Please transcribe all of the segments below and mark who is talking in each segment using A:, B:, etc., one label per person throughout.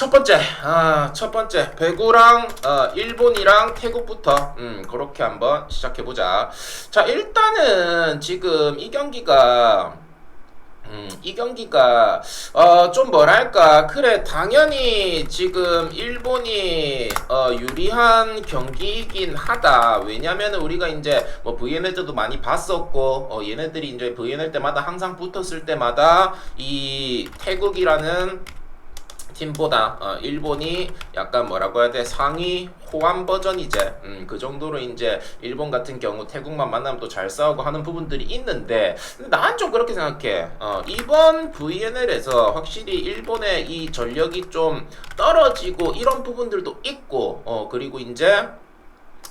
A: 첫 번째, 아, 첫 번째. 배구랑 어, 일본이랑 태국부터. 음, 그렇게 한번 시작해 보자. 자, 일단은 지금 이 경기가 음, 이 경기가 어, 좀 뭐랄까. 그래 당연히 지금 일본이 어, 유리한 경기이긴 하다. 왜냐면은 우리가 이제 뭐 VNL 때도 많이 봤었고 어, 얘네들이 이제 VNL 때마다 항상 붙었을 때마다 이 태국이라는 팀보다 어, 일본이 약간 뭐라고 해야 돼? 상위 호환 버전이제 음, 그 정도로 이제 일본 같은 경우 태국만 만나면 또 잘 싸우고 하는 부분들이 있는데 난 좀 그렇게 생각해. 어, 이번 VNL에서 확실히 일본의 이 전력이 좀 떨어지고 이런 부분들도 있고 어, 그리고 이제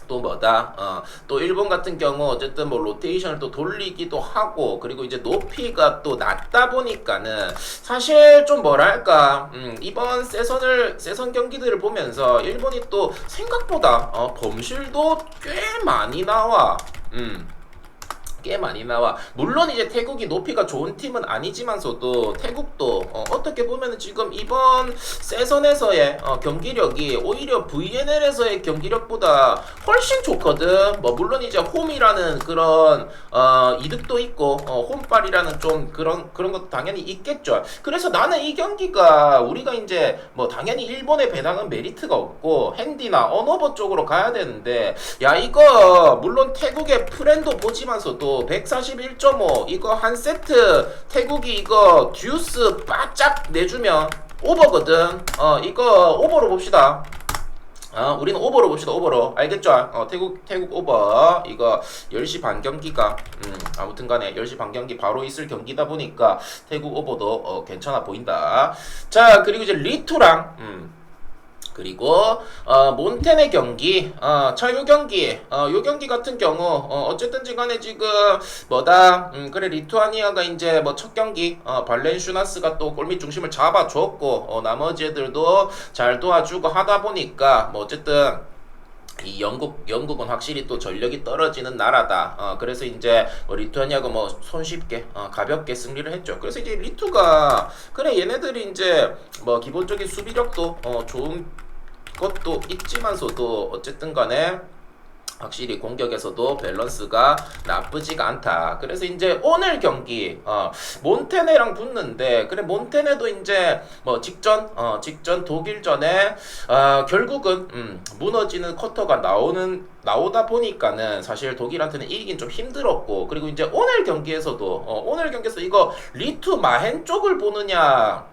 A: 또 뭐다 어, 또 일본 같은 경우 어쨌든 뭐 로테이션을 또 돌리기도 하고 그리고 이제 높이가 또 낮다 보니까는 사실 좀 뭐랄까 음, 이번 세선을 세선 경기들을 보면서 일본이 또 생각보다 어, 범실도 꽤 많이 나와 음. 꽤 많이 나와. 물론 이제 태국이 높이가 좋은 팀은 아니지만서도 태국도 어, 떻게 보면 지금 이번 세선에서의 어, 경기력이 오히려 VNL에서의 경기력보다 훨씬 좋거든. 뭐 물론 이제 홈이라는 그런 어, 이득도 있고 어, 홈빨이라는 좀 그런 그런 것도 당연히 있겠죠. 그래서 나는 이 경기가 우리가 이제 뭐 당연히 일본에 배당은 메리트가 없고 핸디나 언어버 쪽으로 가야 되는데 야 이거 물론 태국의 프렌도 보지만서도 141.5 이거 한 세트 태국이 이거 듀스 바짝 내주면 오버거든 어 이거 오버로 봅시다 어, 우리는 오버로 봅시다, 오버로. 알겠죠? 어, 태국, 태국 오버. 이거 10시 반 경기가, 음, 아무튼 간에 10시 반 경기 바로 있을 경기다 보니까 태국 오버도, 어, 괜찮아 보인다. 자, 그리고 이제 리투랑, 음, 그리고 어, 몬테네 경기, 어, 자요 경기, 어, 요 경기 같은 경우 어, 어쨌든지 간에 지금 뭐다, 음, 그래 리투아니아가 이제 뭐 첫 경기 어, 발렌슈나스가 또 골밑 중심을 잡아줬고 어, 나머지 애들도 잘 도와주고 하다 보니까 뭐 어쨌든 이 영국 영국은 확실히 또 전력이 떨어지는 나라다. 어, 그래서 이제 뭐 리투아니아가 뭐 손쉽게 어, 가볍게 승리를 했죠. 그래서 이제 리투가 그래 얘네들이 이제 뭐 기본적인 수비력도 어, 좋은 것도 있지만서도 어쨌든 간에 확실히 공격에서도 밸런스가 나쁘지가 않다. 그래서 이제 오늘 경기 어, 몬테네랑 붙는데 그래 몬테네도 이제 뭐 직전 어, 직전 독일전에 어, 결국은 음, 무너지는 쿼터가 나오는 나오다 보니까는 사실 독일한테는 이기긴 좀 힘들었고 그리고 이제 오늘 경기에서도 어, 오늘 경기에서 이거 리투 마헨 쪽을 보느냐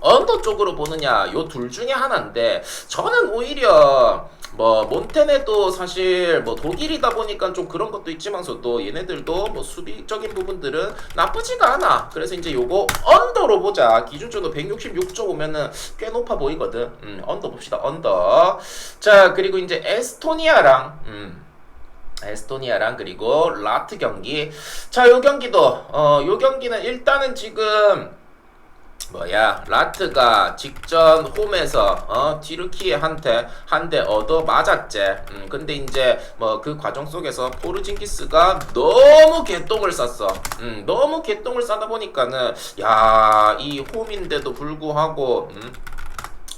A: 언더 쪽으로 보느냐 요 둘 중에 하나인데 저는 오히려 뭐 몬테네도 사실 뭐 독일이다 보니까 좀 그런 것도 있지만서도 얘네들도 뭐 수비적인 부분들은 나쁘지가 않아. 그래서 이제 요거 언더로 보자. 기준적으로 166.5면은 꽤 높아 보이거든. 음, 언더 봅시다. 언더. 자 그리고 이제 에스토니아랑 음. 에스토니아랑 그리고 라트 경기. 자, 요 경기도 어, 요 경기는 일단은 지금 뭐야 라트가 직전 홈에서 어 티르키한테 한 대 얻어 맞았지. 음 근데 이제 뭐 그 과정 속에서 포르징기스가 너무 개똥을 쌌어. 음 너무 개똥을 싸다 보니까는 야 이 홈인데도 불구하고 음.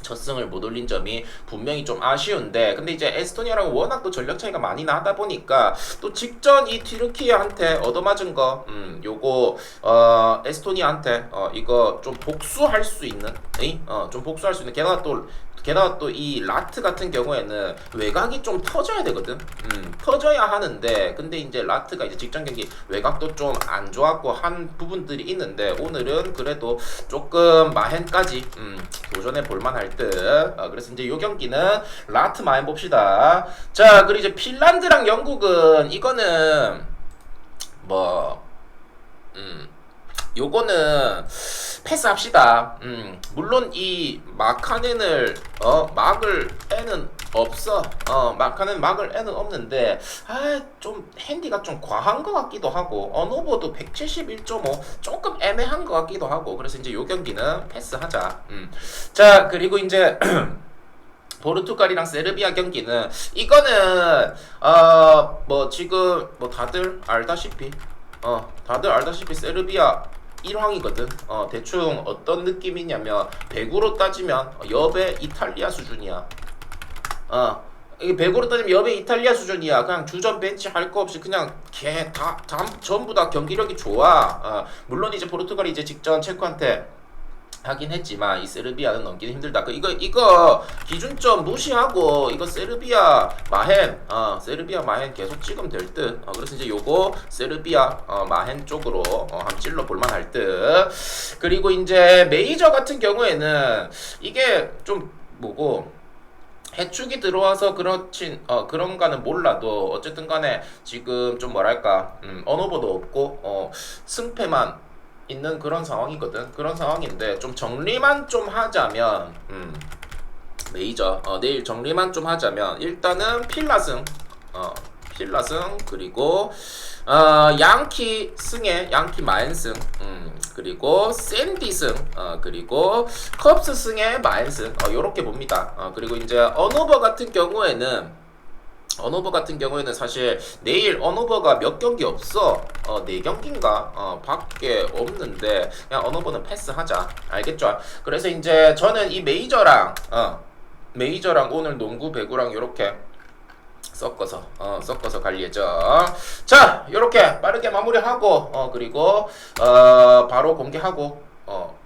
A: 첫 승을 못 올린 점이 분명히 좀 아쉬운데 근데 이제 에스토니아랑 워낙 또 전력 차이가 많이 나다 보니까 또 직전 이 티르키아한테 얻어맞은 거 음, 요거 어 에스토니아한테 어 이거 좀 복수할 수 있는 에이? 어 좀 복수할 수 있는 게다가 또 게다가 또 이 라트 같은 경우에는 외곽이 좀 터져야 되거든. 음, 터져야 하는데 근데 이제 라트가 이제 직전 경기 외곽도 좀 안 좋았고 한 부분들이 있는데 오늘은 그래도 조금 마헨까지 음, 도전해 볼 만할 듯. 어, 그래서 이제 요 경기는 라트 마헨 봅시다. 자, 그리고 이제 핀란드랑 영국은 이거는 뭐 음. 요거는 패스합시다. 음, 물론 이 마카넨을 어 막을 애는 없어. 어 마카넨 막을 애는 없는데 아 좀 핸디가 좀 과한 것 같기도 하고 언오버도 171.5 조금 애매한 것 같기도 하고 그래서 이제 요 경기는 패스하자. 음. 자 그리고 이제 포르투갈이랑 세르비아 경기는 이거는 어 뭐 지금 뭐 다들 알다시피 어 다들 알다시피 세르비아 1황이거든. 어, 대충 어떤 느낌이냐면 배구로 따지면 여배 이탈리아 수준이야. 어. 이게 배구로 따지면 여배 이탈리아 수준이야. 그냥 주전 벤치 할 거 없이 그냥 걔다 다, 전부 다 경기력이 좋아. 어, 물론 이제 포르투갈이 이제 직전 체코한테 하긴 했지만 이 세르비아는 넘기는 힘들다. 그 이거 이거 기준점 무시하고 이거 세르비아 마헨 어 세르비아 마헨 계속 찍으면 될 듯. 어 그래서 이제 요거 세르비아 어 마헨 쪽으로 어 한번 찔러 볼만 할 듯. 그리고 이제 메이저 같은 경우에는 이게 좀 뭐고 해축이 들어와서 그렇진 어 그런가는 몰라도 어쨌든 간에 지금 좀 뭐랄까 음 언어버도 없고 어 승패만 있는 그런 상황이거든. 그런 상황인데 좀 정리만 좀 하자면 음 메이저 어 내일 정리만 좀 하자면 일단은 필라승 어 필라승 그리고 어 양키 승에 양키 마엔승 음 그리고 샌디 승 어 그리고 컵스 승에 마엔승 어 요렇게 봅니다. 어 그리고 이제 언오버 같은 경우에는 언오버 같은 경우에는 사실 내일 언오버가 몇 경기 없어. 어, 네 경기인가? 어, 밖에 없는데 그냥 언오버는 패스하자. 알겠죠? 그래서 이제 저는 이 메이저랑 어, 메이저랑 오늘 농구 배구랑 이렇게 섞어서 어, 섞어서 갈 예정. 자, 이렇게 빠르게 마무리하고 어, 그리고 어, 바로 공개하고 어,